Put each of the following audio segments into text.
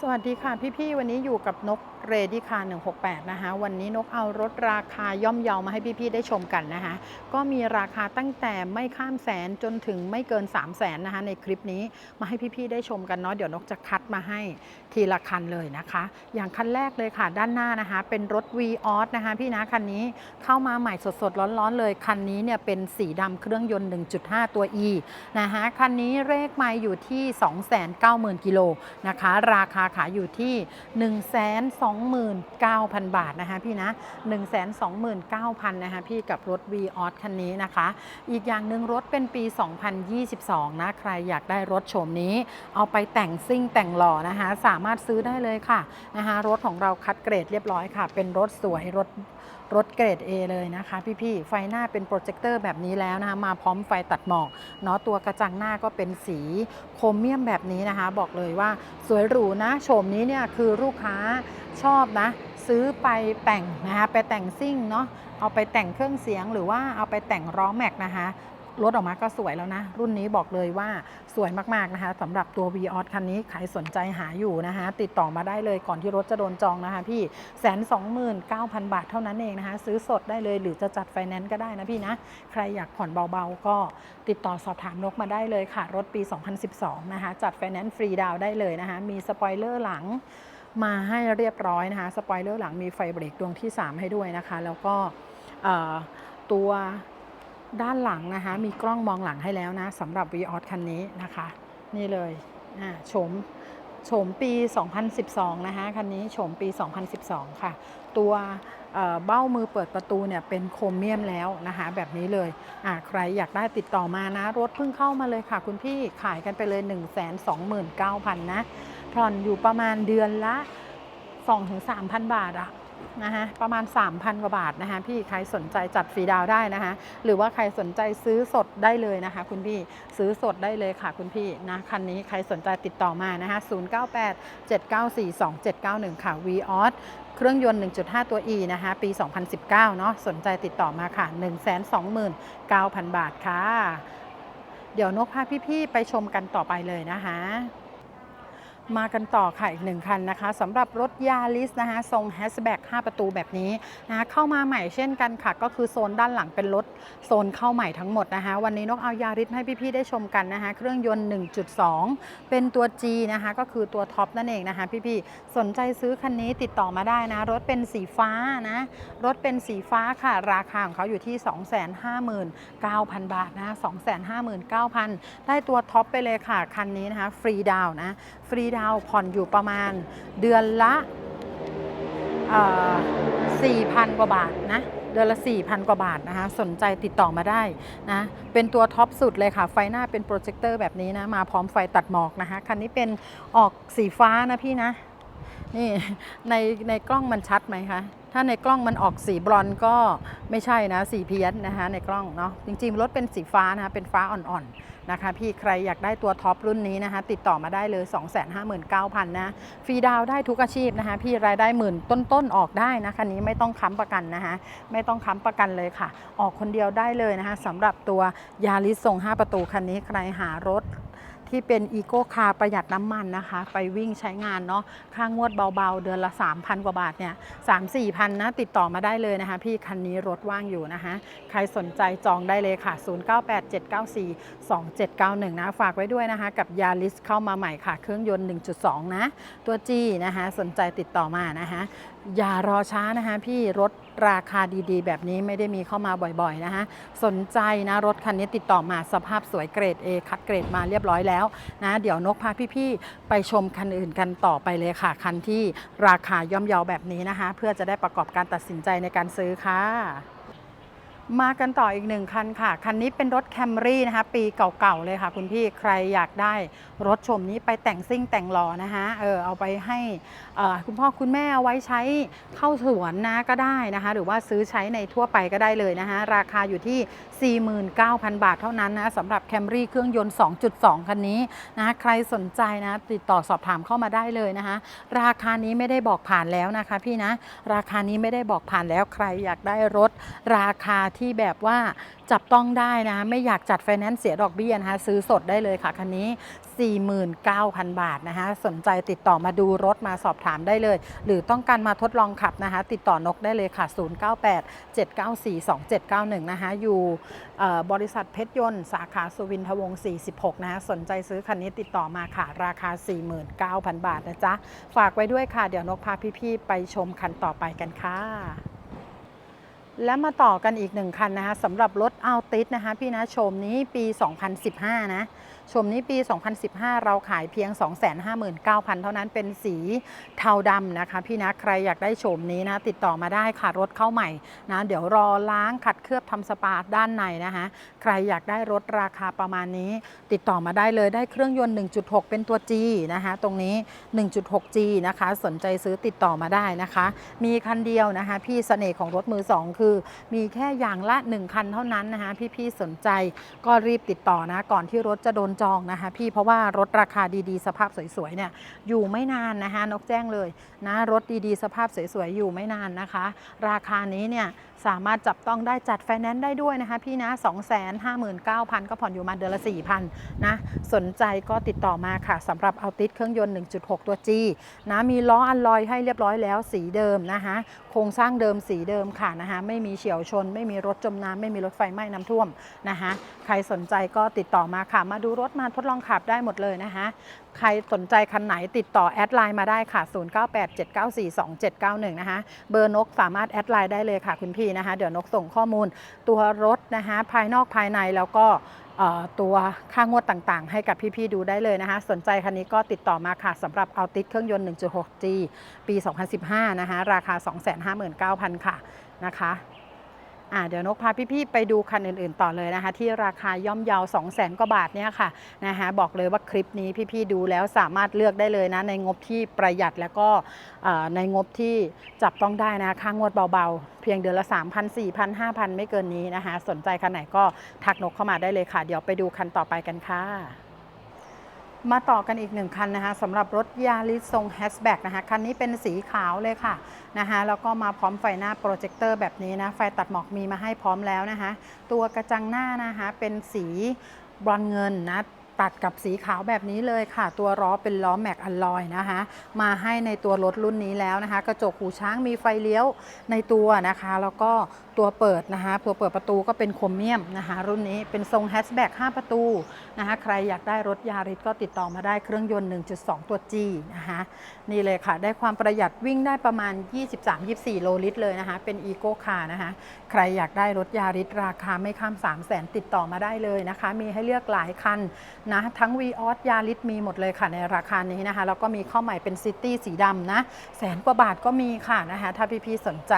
สวัสดีค่ะพี่ๆ วันนี้อยู่กับนกเรดี้คาร์168 นะคะ วันนี้นกเอารถราคาย่อมเยามาให้พี่ ๆ ได้ชมกันนะคะ ก็มีราคาตั้งแต่ไม่ข้ามแสนจนถึงไม่เกิน 3 0 0แสนนะคะ ในคลิปนี้มาให้พี่ ๆ ได้ชมกันเนาะเดี๋ยวนกจะคัดมาให้ทีละคันเลยนะคะ อย่างคันแรกเลยค่ะ ด้านหน้านะคะ เป็นรถ v ีออสนะคะพี่นะคันนี้เข้ามาใหม่สดๆร้อนๆเลย คันนี้เนี่ยเป็นสีดำเครื่องยนต์ 1.5 ตัว E นะคะคันนี้เลขไม่อยู่ที่ 290,000กิโลนะคะ ราคาขายอยู่ที่129,000 บาทนะคะพี่นะ 129,000นะคะพี่กับรถ v ีออคันนี้นะคะ อีกอย่างหนึ่งรถเป็นปี 2022 นะ ใครอยากได้รถโฉมนี้ เอาไปแต่งซิ่งแต่งหล่อนะคะ สามารถซื้อได้เลยค่ะนะคะรถของเราคัดเกรดเรียบร้อยค่ะ เป็นรถสวยรถ รถเกรด A เลยนะคะ พี่ๆ ไฟหน้าเป็นโปรเจคเตอร์แบบนี้แล้วนะคะ มาพร้อมไฟตัดหมอกเนาะตัวกระจังหน้าก็เป็นสีโครเมียมแบบนี้นะคะ บอกเลยว่าสวยหรูนะโฉมนี้เนี่ยคือลูกค้าชอบนะ ซื้อไปแต่งนะคะ ไปแต่งซิ่งเนาะเอาไปแต่งเครื่องเสียงหรือว่าเอาไปแต่งร้องแม็กนะคะ รถออกมาก็สวยแล้วนะ รุ่นนี้บอกเลยว่าสวยมาก ๆ นะคะสำหรับตัว v ีออคันนี้ใครสนใจหาอยู่นะคะ ติดต่อมาได้เลยก่อนที่รถจะโดนจองนะคะพี่แสนสองหมื่นเก้าพันบาทเท่านั้นเองนะคะ ซื้อสดได้เลยหรือจะจัดไฟแนนซ์ก็ได้นะพี่นะ ใครอยากผ่อนเบา ๆ ก็ติดต่อสอบถามนกมาได้เลยค่ะ รถปี 2012 นะคะ จัดไฟแนนซ์ฟรีดาวได้เลยนะคะ มีสปอยเลอร์หลังมาให้เรียบร้อยนะคะ สปอยเลอร์หลังมีไฟเบรกดวงที่ 3 ให้ด้วยนะคะ แล้วก็ตัว ด้านหลังนะคะ มีกล้องมองหลังให้แล้วนะสำหรับ v ีออคันนี้นะคะ นี่เลยอ่าโฉมโฉมปี 2012 นะคะคันนี้โฉมปี 2012 ค่ะ ตัวเบ้ามือเปิดประตูเนี่ยเป็นโครเมียมแล้วนะคะแบบนี้เลยอ่าใครอยากได้ติดต่อมานะ รถเพิ่งเข้ามาเลยค่ะ คุณพี่ขายกันไปเลย 1 2 9 0 0 0 นะผ่อนอยู่ประมาณเดือนละ 2-3,000 บาทอะ นะคะประมาณ 3,000 กว่าบาทนะคะพี่ใครสนใจจัดฟรีดาวได้นะคะหรือว่าใครสนใจซื้อสดได้เลยนะคะ คุณพี่ซื้อสดได้เลยค่ะคุณพี่นะคันนี้ใครสนใจติดต่อมานะคะ098 794 2791 ค่ะ v ีออสเครื่องยนต์ 1.5 ตัว E นะคะปี 2019 เนาะสนใจติดต่อมาค่ะ 129,000 บาทค่ะ เดี๋ยวนกพาพี่ๆไปชมกันต่อไปเลยนะคะ มากันต่อค่ะอีกหนึ่งคันนะคะสำหรับรถยาริสนะคะทรงแฮชแบ็ก5ประตูแบบนี้นะคะเข้ามาใหม่เช่นกันค่ะ ก็คือโซนด้านหลังเป็นรถโซนเข้าใหม่ทั้งหมดนะคะ วันนี้นกเอายาริสให้พี่ๆได้ชมกันนะคะ เครื่องยนต์ 1.2 เป็นตัว G นะคะก็คือตัวท็อปนั่นเองนะคะพี่ๆสนใจซื้อคันนี้ติดต่อมาได้นะ รถเป็นสีฟ้านะรถเป็นสีฟ้าค่ะ ราคาของเขาอยู่ที่ 259,000 บาทนะ259,000 ได้ตัวท็อปไปเลยค่ะคันนี้นะคะฟรีดาวน์นะฟรีดาวาวผ่อนอยู่ประมาณเดือนละ4,000 กว่าบาทนะเดือนละ 4,000 กว่าบาทนะคะ สนใจติดต่อมาได้นะ เป็นตัวท็อปสุดเลยค่ะ ไฟหน้าเป็นโปรเจคเตอร์แบบนี้นะ มาพร้อมไฟตัดหมอกนะคะ คันนี้เป็นออกสีฟ้านะพี่นะ นี่ในในกล้องมันชัดไหมคะ ถ้าในกล้องมันออกสีบรอนก็ไม่ใช่นะ สีเพี้ยนนะคะในกล้องเนาะ จริงๆรถเป็นสีฟ้านะคะเป็นฟ้าอ่อนๆนะคะ พี่ใครอยากได้ตัวท็อปรุ่นนี้นะคะ ติดต่อมาได้เลย 259,000 นะ ฟรีดาวได้ทุกอาชีพนะคะ พี่รายได้หมื่นต้นๆออกได้นะคันนี้ไม่ต้องค้ำประกันนะคะไม่ต้องค้ำประกันเลยค่ะ ออกคนเดียวได้เลยนะคะสำหรับตัวยาริสทรง 5 ประตูคันนี้ใครหารถ ที่เป็นอีโก้คาร์ประหยัดน้ำมันนะคะ ไปวิ่งใช้งานเนาะค่างวดเบาๆ เดือนละ 3,000 กว่าบาทเนี่ยสามสี่พันนะ ติดต่อมาได้เลยนะคะ พี่คันนี้รถว่างอยู่นะคะ ใครสนใจจองได้เลยค่ะ 0987942791 นะ ฝากไว้ด้วยนะคะ กับยาริสเข้ามาใหม่ค่ะ เครื่องยนต์ 1.2 นะ ตัวจีนะคะ สนใจติดต่อมานะคะอย่ารอช้านะคะพี่รถราคาดีๆ แบบนี้ไม่ได้มีเข้ามาบ่อยๆนะคะสนใจนะรถคันนี้ติดต่อมาสภาพสวยเกรด A คัดเกรดมาเรียบร้อยแล้วนะเดี๋ยวนกพาพี่ๆไปชมคันอื่นกันต่อไปเลยค่ะ คันที่ราคาย่อมเยาแบบนี้นะคะ เพื่อจะได้ประกอบการตัดสินใจในการซื้อค่ะ มากันต่ออีกหนึ่งคันค่ะ คันนี้เป็นรถแคมรี่นะคะ ปีเก่าๆเลยค่ะ คุณพี่ใครอยากได้รถชมนี้ไปแต่งซิ่งแต่งหล่อนะคะเออเอาไปให้คุณพ่อคุณแม่เอาไว้ใช้เข้าสวนนะก็ได้นะคะ หรือว่าซื้อใช้ในทั่วไปก็ได้เลยนะคะ ราคาอยู่ที่ 49,000 บาทเท่านั้นนะสำหรับแคมรี่เครื่องยนต์ 2.2 คันนี้นะคะใครสนใจนะติดต่อสอบถามเข้ามาได้เลยนะคะ ราคานี้ไม่ได้บอกผ่านแล้วนะคะ พี่นะราคานี้ไม่ได้บอกผ่านแล้วใครอยากได้รถราคาที่แบบว่าจับต้องได้นะคะไม่อยากจัดไฟแนนซ์เสียดอกเบี้ยนะคะซื้อสดได้เลยค่ะคันนี้ 49,000 บาทนะคะสนใจติดต่อมาดูรถมาสอบถามได้เลย หรือต้องการมาทดลองขับนะคะ ติดต่อนกได้เลยค่ะ 098 794 2791 นะคะอยู่บริษัทเพชรยนต์สาขาสุวินทวงศ์ 46 นะคะสนใจซื้อคันนี้ติดต่อมาค่ะ ราคา 49,000 บาทนะจ๊ะ ฝากไว้ด้วยค่ะ เดี๋ยวนกพาพี่ ๆ ไปชมคันต่อไปกันค่ะ และมาต่อกันอีกหนึ่งคันนะคะสำหรับรถอัลติสนะคะพี่นะชมนี้ปี 2015 นะ ชมนี้ปี 2015 เราขายเพียง 259,000 เท่านั้นเป็นสีเทาดำนะคะ พี่นะใครอยากได้ชมนี้นะ ติดต่อมาได้ค่ะรถเข้าใหม่นะ เดี๋ยวรอล้างขัดเคลือบทำสปาด้านในนะคะใครอยากได้รถราคาประมาณนี้ ติดต่อมาได้เลยได้เครื่องยนต์ 1.6 เป็นตัว G นะคะตรงนี้ 1.6G นะคะ สนใจซื้อติดต่อมาได้นะคะ มีคันเดียวนะคะ พี่เสน่ห์ของรถมือ 2 คือ มีแค่อย่างละ 1 คันเท่านั้นนะคะพี่ๆสนใจก็รีบติดต่อนะก่อนที่รถจะโดนจองนะคะพี่เพราะว่ารถราคาดีๆ สภาพสวยๆเนี่ยอยู่ไม่นานนะคะนกแจ้งเลยนะรถดีๆ สภาพสวยๆอยู่ไม่นานนะคะ ราคานี้เนี่ย สามารถจับต้องได้จัดไฟแนนซ์ได้ด้วยนะคะพี่นะ2 5 9 0 0 0 ก็ผ่อนอยู่มาเดือนละ 4,000 นะ สนใจก็ติดต่อมาค่ะสำหรับเอาติสเครื่องยนต์ 1.6 ตัว G นะ มีล้ออัลลอยให้เรียบร้อยแล้วสีเดิมนะคะโครงสร้างเดิมสีเดิมค่ะนะคะไม่มีเฉียวชน ไม่มีรถจมน้ำไม่มีรถไฟไหม้น้ำท่วมนะคะใครสนใจก็ติดต่อมาค่ะ มาดูรถมาทดลองขับได้หมดเลยนะคะใครสนใจคันไหนติดต่อแอดไลน์มาได้ค่ะ 0987942791 นะคะ เบอร์นกสามารถแอดไลน์ได้เลยค่ะคุณพี่นะคะ เดี๋ยวนกส่งข้อมูลตัวรถนะคะ ภายนอกภายในแล้วก็ตัวค่างวดต่างๆ ให้กับพี่ๆดูได้เลยนะคะ สนใจคันนี้ก็ติดต่อมาค่ะสำหรับเอาติดเครื่องยนต์ 1.6G ปี 2015 นะคะ ราคา 259,000 ค่ะนะคะ อ่าเดี๋ยวนกพาพี่ๆไปดูคันอื่นๆต่อเลยนะคะ ที่ราคาย่อมเยาว200,000กว่าบาทเนี่ยค่ะนะคะบอกเลยว่าคลิปนี้พี่ๆดูแล้วสามารถเลือกได้เลยนะ ในงบที่ประหยัดแล้วก็ในงบที่จับต้องได้นะค่างวดเบาๆ เพียงเดือนละ 3,000 4,000 5,000 ไม่เกินนี้นะคะ สนใจคันไหนก็ทักนกเข้ามาได้เลยค่ะ เดี๋ยวไปดูคันต่อไปกันค่ะ มาต่อกันอีกหนึ่งคันนะคะสำหรับรถยาริสทรงแฮชแบ็กนะคะคันนี้เป็นสีขาวเลยค่ะนะคะแล้วก็มาพร้อมไฟหน้าโปรเจคเตอร์แบบนี้นะไฟตัดหมอกมีมาให้พร้อมแล้วนะคะตัวกระจังหน้านะคะเป็นสีบรอนเงินนะ ตัดกับสีขาวแบบนี้เลยค่ะ ตัวล้อเป็นล้อแม็กอลลอยนะคะ มาให้ในตัวรถรุ่นนี้แล้วนะคะ กระจกหูช้างมีไฟเลี้ยวในตัวนะคะ แล้วก็ตัวเปิดนะคะตัวเปิดประตูก็เป็นโครเมียมนะคะ รุ่นนี้เป็นทรงแฮชแบ็ก5ประตูนะคะใครอยากได้รถยาริสก็ติดต่อมาได้เครื่องยนต์ 1.2 ตัว G นะคะนี่เลยค่ะ ได้ความประหยัดวิ่งได้ประมาณ 23-24 โลลิตรเลยนะคะ เป็นอีโก้คาร์นะคะ ใครอยากได้รถยาริสราคาไม่ข้าม 3 0 0 0 0 0ติดต่อมาได้เลยนะคะ มีให้เลือกหลายคันนะทั้ง v ีออสยาริสมีหมดเลยค่ะในราคานี้นะคะแล้วก็มีข้าใหม่เป็นซิตี้สีดำนะแสนกว่าบาทก็มีค่ะนะคะถ้าพี่ๆสนใจ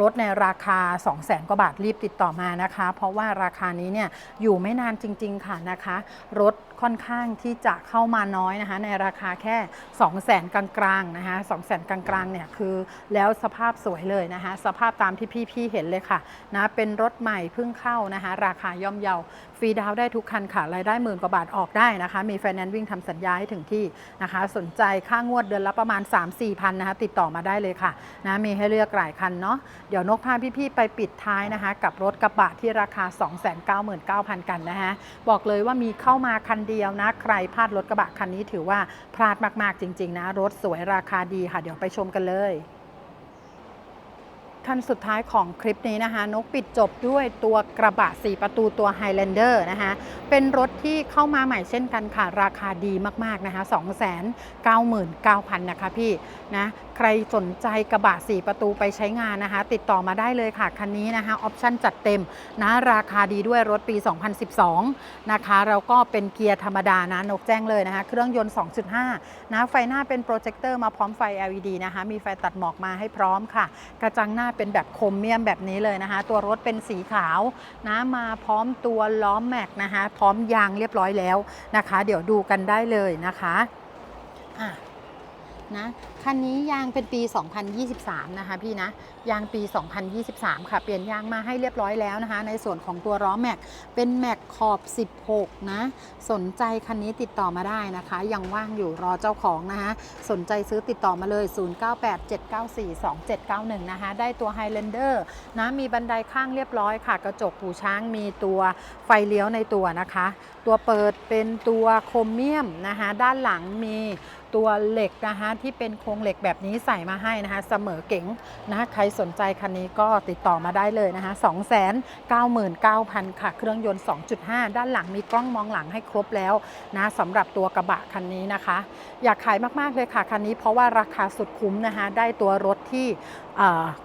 รถในราคา 2 0 0 0 0 0กว่าบาทรีบติดต่อมานะคะ เพราะว่าราคานี้เนี่ยอยู่ไม่นานจริง ๆ ค่ะนะคะ รถค่อนข้างที่จะเข้ามาน้อยนะคะ ในราคาแค่ 2 0 0 0 0 0กลางๆนะคะ2 0 0 0 0 0กลางๆเนี่ยคือแล้วสภาพสวยเลยนะคะ สภาพตามที่พี่ๆเห็นเลยค่ะนะเป็นรถใหม่เพิ่งเข้านะคะ ราคาย่อมเยา ฟรีดาวได้ทุกคันค่ะ รายได้หมื่นกว่าบาทออกได้นะคะ มีไฟแนนซ์วิ่งทำสัญญาให้ถึงที่นะคะ สนใจค่างวดเดือนละประมาณ 3-4พันนะคะ ติดต่อมาได้เลยค่ะนะมีให้เลือกหลายคันเนาะเดี๋ยวนกพาพี่ๆไปปิดท้ายนะคะ กับรถกระบะที่ราคา 299,000 กันนะคะบอกเลยว่ามีเข้ามาคันเดียวนะ ใครพลาดรถกระบะคันนี้ถือว่าพลาดมากๆจริง ๆ นะ รถสวยราคาดีค่ะ เดี๋ยวไปชมกันเลย คันสุดท้ายของคลิปนี้นะคะ นกปิดจบด้วยตัวกระบะ 4 ประตูตัว Highlander นะคะ เป็นรถที่เข้ามาใหม่เช่นกันค่ะ ราคาดีมาก ๆ นะคะ 299,000 นะคะพี่นะ ใครสนใจกระบะ 4 ประตูไปใช้งานนะคะ ติดต่อมาได้เลยค่ะ คันนี้นะคะออปชั่นจัดเต็มนะราคาดีด้วยรถปี 2012 นะคะแล้วก็เป็นเกียร์ธรรมดานะนกแจ้งเลยนะคะ เครื่องยนต์ 2.5 นะไฟหน้าเป็นโปรเจคเตอร์มาพร้อมไฟ LED นะคะ มีไฟตัดหมอกมาให้พร้อมค่ะ กระจังหน้าเป็นแบบโครเมียมแบบนี้เลยนะคะ ตัวรถเป็นสีขาวนะมาพร้อมตัวล้อมแม็กนะคะพร้อมยางเรียบร้อยแล้วนะคะ เดี๋ยวดูกันได้เลยนะคะอะ นะคันนี้ยางเป็นปี 2023 นะคะพี่นะ ยางปี 2023 ค่ะ เปลี่ยนยางมาให้เรียบร้อยแล้วนะคะ ในส่วนของตัวล้อแม็ก เป็นแม็กขอบ 16 นะ สนใจคันนี้ติดต่อมาได้นะคะ ยังว่างอยู่รอเจ้าของนะคะ สนใจซื้อติดต่อมาเลย 0987942791 นะคะ ได้ตัว Highlander นะ มีบันไดข้างเรียบร้อยค่ะ กระจกหูช้างมีตัวไฟเลี้ยวในตัวนะคะ ตัวเปิดเป็นตัวโครเมียมนะคะ ด้านหลังมี ตัวเหล็กนะคะที่เป็นโครงเหล็กแบบนี้ใส่มาให้นะคะเสมอเก๋งนะคะใครสนใจคันนี้ก็ติดต่อมาได้เลยนะคะ299,000 ค่ะ เครื่องยนต์ 2.5 ด้านหลังมีกล้องมองหลังให้ครบแล้วนะสำหรับตัวกระบะคันนี้นะคะ อยากขายมากๆเลยค่ะคันนี้เพราะว่าราคาสุดคุ้มนะคะได้ตัวรถที่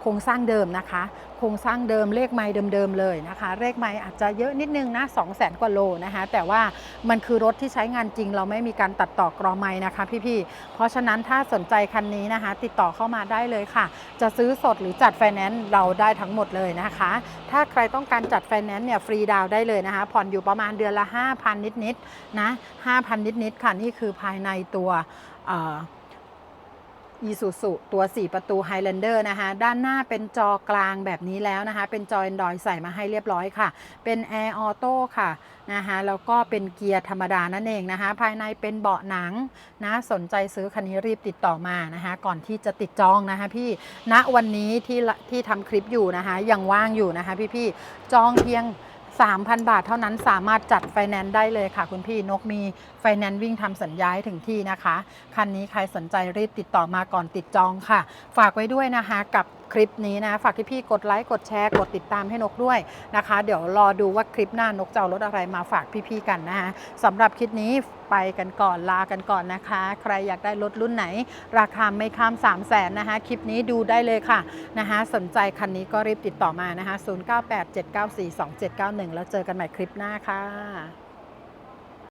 โครงสร้างเดิมนะคะ ครงสร้างเดิมเลขไม้เดิมๆเลยนะคะ เลขไม้อาจจะเยอะนิดนึงนะ2 0 0 0 0 0กว่าโลนะคะ แต่ว่ามันคือรถที่ใช้งานจริง เราไม่มีการตัดต่อกรอไม้นะคะ พี่ๆ เพราะฉะนั้นถ้าสนใจคันนี้นะคะ ติดต่อเข้ามาได้เลยค่ะ จะซื้อสดหรือจัดไฟแนนซ์เราได้ทั้งหมดเลยนะคะ ถ้าใครต้องการจัดไฟแนนซ์เนี่ยฟรีดาวได้เลยนะคะ ผ่อนอยู่ประมาณเดือนละ 5,000 นิดๆนะ5,000 นิดๆค่ะนี่คือภายในตัว อีซูซุตัว 4 ประตู Highlander นะคะ ด้านหน้าเป็นจอกลางแบบนี้แล้วนะคะ เป็นจอ Android ใส่มาให้เรียบร้อยค่ะ เป็น Air Auto ค่ะนะคะแล้วก็เป็นเกียร์ธรรมดานั่นเองนะคะ ภายในเป็นเบาะหนังนะสนใจซื้อคันนี้รีบติดต่อมานะคะ ก่อนที่จะติดจองนะคะพี่ณวันนี้ที่ที่ทำคลิปอยู่นะคะ ยังว่างอยู่นะคะพี่ๆจองเพียง 3,000 บาทเท่านั้นสามารถจัดไฟแนนซ์ได้เลยค่ะ คุณพี่นกมีไฟแนนซ์วิ่งทำสัญญาให้ถึงที่นะคะ คันนี้ใครสนใจรีบติดต่อมาก่อนติดจองค่ะ ฝากไว้ด้วยนะคะกับคลิปนี้นะ ฝากที่พี่กดไลค์กดแชร์ กดติดตามให้นกด้วยนะคะ เดี๋ยวรอดูว่าคลิปหน้านกจะเอารถอะไรมาฝากพี่ๆกันนะคะสำหรับคลิปนี้ไปกันก่อนลากันก่อนนะคะ ใครอยากได้รถรุ่นไหน ราคาไม่ข้าม 3 0 0แสนนะคะคลิปนี้ดูได้เลยค่ะนะคะสนใจคันนี้ก็รีบติดต่อมานะคะ 0987942791 แล้วเจอกันใหม่คลิปหน้าค่ะ